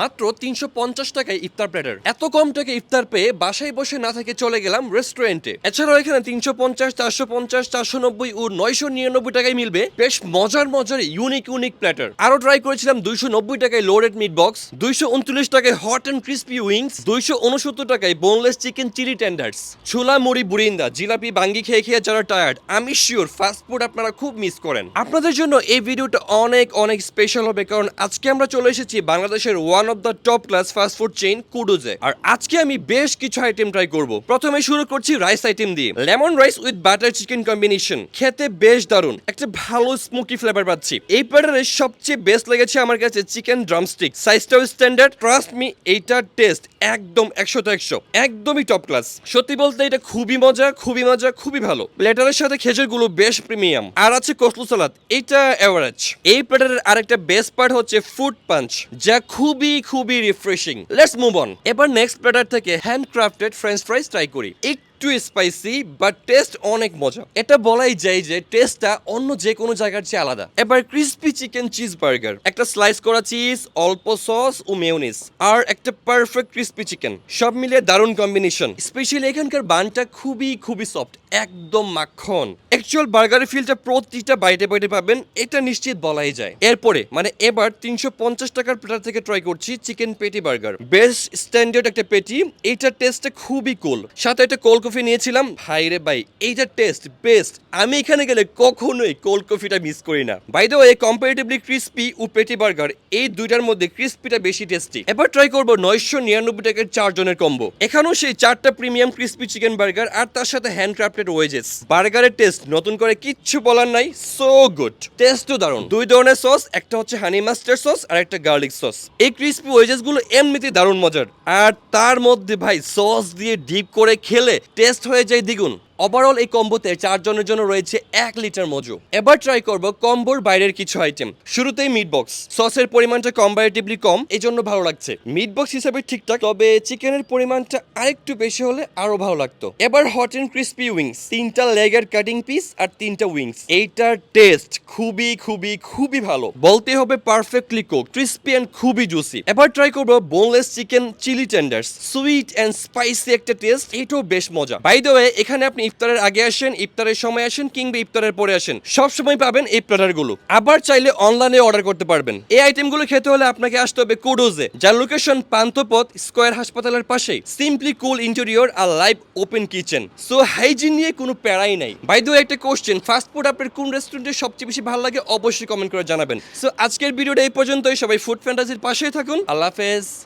মাত্র তিনশো পঞ্চাশ টাকায় ইফতার প্লেটার। এত কম টাকা ইফতার পেয়ে বাসায় বসে না থেকে চলে গেলাম রেস্টুরেন্টে। এছাড়াও এখানে তিনশো পঞ্চাশ, চারশো পঞ্চাশ, চারশো নব্বই ও নয়শো নিরানব্বই টাকায় মিলবে বেশ মজার মজার ইউনিক ইউনিক প্ল্যাটার আরও ট্রাই করেছিলাম দুইশো নব্বই টাকায় লোডেড মিট বক্স দুইশো উনত্রিশ টাকায় হট অ্যান্ড ক্রিস্পি উইংস দুইশো উনসত্তর টাকায় বোনলেস চিকেন চিলি টেন্ডার্স ছোলা, মুড়ি, বুরিন্দা, জিলাপি, বাঙ্গি খেয়ে খেয়ে যারা টায়ার্ড আমি শিওর ফাস্ট ফুড আপনারা খুব মিস করেন। আপনাদের জন্য এই ভিডিওটা অনেক অনেক স্পেশাল হবে, কারণ আজকে আমরা চলে এসেছি বাংলাদেশের one of the top class fast food chain কুডোজে আর আজকে আমি বেশ কিছু আইটেম ট্রাই করব। প্রথমে শুরু করছি রাইস আইটেম দিয়ে। Lemon rice with butter chicken combination খেতে বেশ দারুণ। একটা ভালো স্মোকি ফ্লেভার পাচ্ছি। এই প্যাটারের সবচেয়ে বেস্ট লেগেছে আমার কাছে চিকেন ড্রামস্টিক সাইজটাও স্ট্যান্ডার্ড ট্রাস্ট মি এইটার টেস্ট একদম একশো তো একশো। একদমই টপ ক্লাস সত্যি বলতে এটা খুবই মজা খুবই মজা, খুবই ভালো। প্লেটারের সাথে খেজুরগুলো বেশ প্রিমিয়াম আর আছে কসলু সালাদ এটা এভারেজ এই প্লেটারের আরেকটা বেস্ট পার্ট হচ্ছে ফুড পাঞ্চ যা খুবই খুবই রিফ্রেশিং লেটস মুভ অন এবার নেক্সট প্লেটার থেকে hand crafted French fries try করি। একটু স্পাইসি বাট টেস্ট অনেক মজা। এটা বলাই যায় যে টেস্টটা অন্য যে কোনো জায়গার চেয়ে আলাদা। এবার ক্রিস্পি চিকেন চিজ বার্গার একটা স্লাইস করা চিজ অল্প সস ও মেয়োনিজ আর একটা পারফেক্ট ক্রিস্পি চিকেন সব মিলিয়ে দারুণ কম্বিনেশন স্পেশালি এখানকার বানটা খুবই খুবই সফট একদম মাখন। অ্যাকচুয়াল বার্গারের ফিলটা প্রতিটা বাইটে বাইটে পাবেন, এটা নিশ্চিত বলাই যায়। এরপরে মানে এবার তিনশো পঞ্চাশ টাকার প্লেটার থেকে ট্রাই করছি চিকেন পেটি বার্গার বেস্ট স্ট্যান্ডার্ড একটা পেটি এইটার টেস্টটা খুবই কুল সাথে একটা কোল্ড কফি নিয়েছিলাম। ভাই রে ভাই এইটার টেস্ট বেস্ট আমি এখানে গেলে কখনোই কোল্ড কফিটা মিস করি না। By the way comparatively crispy O patty burger এই দুইটার মধ্যে ক্রিস্পিটা বেশি টেস্টি এবার ট্রাই করব নয়শো নিরানব্বই টাকার চারজনের কম্বো এখানেও সেই চারটা প্রিমিয়াম ক্রিস্পি চিকেন বার্গার আর তার সাথে হ্যান্ড ক্রাফটেড ওয়েজেস বার্গারের টেস্ট নতুন করে কিচ্ছু বলার নাই সো গুড টেস্টও দারুণ। দুই ধরনের সস একটা হচ্ছে হানি মাস্টার সস আর একটা গার্লিক সস এই ক্রিস্পি ওয়েজেসগুলো এমনিতেই দারুণ মজার। আর তার মধ্যে ভাই সস দিয়ে ডিপ করে খেলে টেস্ট হয়ে যায় দ্বিগুণ। ওভারঅল এই কম্বোতে চারজনের জন্য রয়েছে এক লিটার মজু। এবার ট্রাই করব কম্বোর বাইরের কিছু আইটেম শুরুতেই মিট বক্স সসের পরিমাণটা কম্পারেটিভলি কম এই জন্য ভালো লাগছে। মিট বক্স হিসেবে ঠিকঠাক তবে চিকেনের পরিমাণটা আরেকটু বেশি হলে আরও ভালো লাগতো। এবার হট এন্ড ক্রিস্পি উইংস তিনটা লেগের কাটিং পিস আর তিনটা উইংস এইটার টেস্ট খুবই খুবই খুবই ভালো। বলতে হবে পারফেক্টলি কুক ক্রিস্পি এন্ড খুবই জুসি এবার ট্রাই করব boneless chicken chilli tenders sweet and spicy একটা টেস্ট এটাও বেশ মজা। বাই দ্য ওয়ে এখানে আপনি ইফতারের আগে আসেন, ইফতারের সময় আসেন কিংবা ইফতারের পরে আসেন, সব সময় পাবেন এই প্লেটারগুলো। আবার চাইলে অনলাইনে অর্ডার করতে পারবেন। এই আইটেমগুলো খেতে হলে আপনাকে আসতে হবে কুডোজে, যার লোকেশন পান্থপথ স্কয়ার হাসপাতালের পাশেই সিম্পলি কুল ইন্টেরিয়র আর live open kitchen so hygiene নিয়ে কোনো প্যারাই নাই। বাই দ্য একটা কোশ্চেন ফাস্ট ফুড আপনার কোন রেস্টুরেন্টে সবচেয়ে বেশি ভালো লাগে? অবশ্যই কমেন্ট করে জানাবেন। সো আজকের ভিডিওটা এই পর্যন্তই। সবাই ফুড ফ্যান্টাসির পাশেই থাকুন। আল্লাহ হাফেজ।